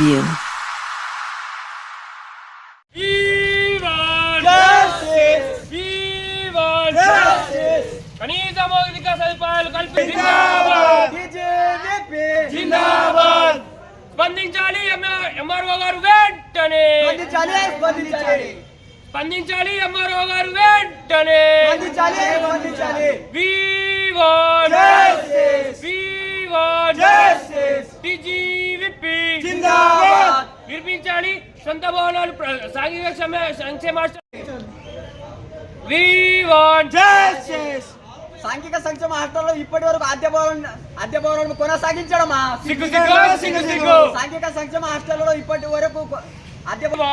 you. కనీస మౌలిక సదుపాయాలు కల్పించాలి స్పందించాలి ఎంఆర్ఓ గారు వెంటనే స్పందించాలి ఎంఆర్ఓ గారు వెంటనే సాంఘిక క్షమ- సంక్షేమ సాంఘిక హాస్టల్లో ఇప్పటి వరకు అద్దె భవనం అద్దె భవనం కొనసాగించడమా? సాంఘిక సంక్షేమ హాస్టల్లో ఇప్పటి వరకు అద్దె భవనం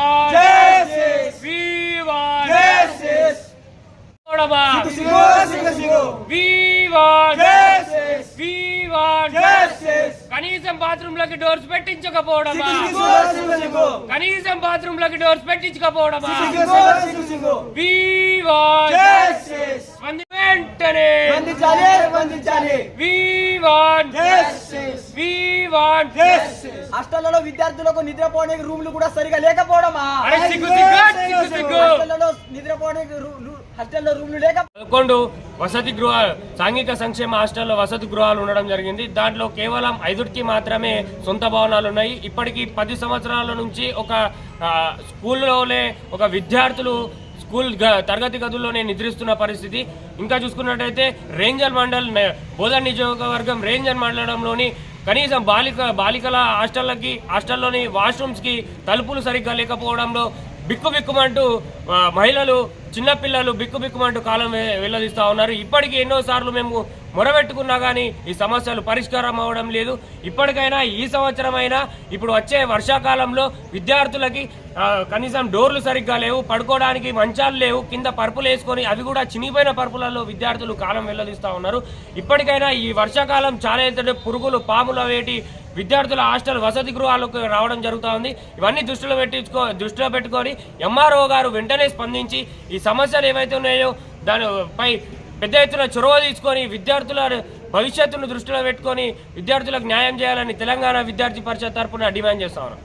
కనీసం బాత్రూమ్ లకి డోర్స్ పెట్టించకపోవడమా? సిగ్గు. కనీసం బాత్రూమ్ లకి డోర్స్ పెట్టించకపోవడమా వెంటనే. హాస్టళ్ళలో విద్యార్థులకు నిద్రపోవడానికి రూమ్లు కూడా సరిగా లేకపోవడమా? అరే హాస్టల్లో రూమ్లు లేక పదకొండు వసతి గృహాలు సాంఘిక సంక్షేమ హాస్టల్లో వసతి గృహాలు ఉండడం జరిగింది. దాంట్లో కేవలం ఐదుటికి మాత్రమే సొంత భవనాలు ఉన్నాయి ఇప్పటికీ పది సంవత్సరాల నుంచి ఒక స్కూల్లోనే ఒక విద్యార్థులు స్కూల్ గ- తరగతి గదుల్లోనే నిద్రిస్తున్న పరిస్థితి. ఇంకా చూసుకున్నట్టయితే రేంజర్ మండల్ నే- బోధన్ నియోజకవర్గం రేంజర్ మండలంలోని కనీసం బాలిక బాలికల హాస్టళ్ళకి హాస్టల్లోని వాష్రూమ్స్కి తలుపులు సరిగ్గా లేకపోవడంలో బిక్కు బిక్కుమంటూ మహిళలు చిన్నపిల్లలు బిక్కు బిక్కుమంటూ కాలం వెళ్ళదీస్తూ ఉన్నారు. ఇప్పటికీ ఎన్నోసార్లు మేము మొరబెట్టుకున్నా కానీ ఈ సమస్యలు పరిష్కారం అవ్వడం లేదు. ఇప్పటికైనా ఈ సంవత్సరం ఇప్పుడు వచ్చే వర్షాకాలంలో విద్యార్థులకి కనీసం డోర్లు సరిగ్గా లేవు పడుకోవడానికి మంచాలు లేవు కింద పరుపులు వేసుకొని అవి కూడా చినిగిపోయిన పరుపులలో విద్యార్థులు కాలం వెల్లదీస్తా ఉన్నారు. ఇప్పటికైనా ఈ వర్షాకాలం చాలా పురుగులు పాములు వేటి విద్యార్థుల హాస్టల్ వసతి గృహాలకు రావడం జరుగుతూ ఉంది. ఇవన్నీ దృష్టిలో పెట్టించుకో దృష్టిలో పెట్టుకొని ఎంఆర్ఓ గారు వెంటనే స్పందించి ఈ సమస్యలు ఏవైతే ఉన్నాయో దానిపై పెద్ద ఎత్తున చొరవ తీసుకొని విద్యార్థుల భవిష్యత్తును దృష్టిలో పెట్టుకొని విద్యార్థులకు న్యాయం చేయాలని తెలంగాణ విద్యార్థి పరిషత్ తరఫున డిమాండ్ చేస్తా ఉన్నాం.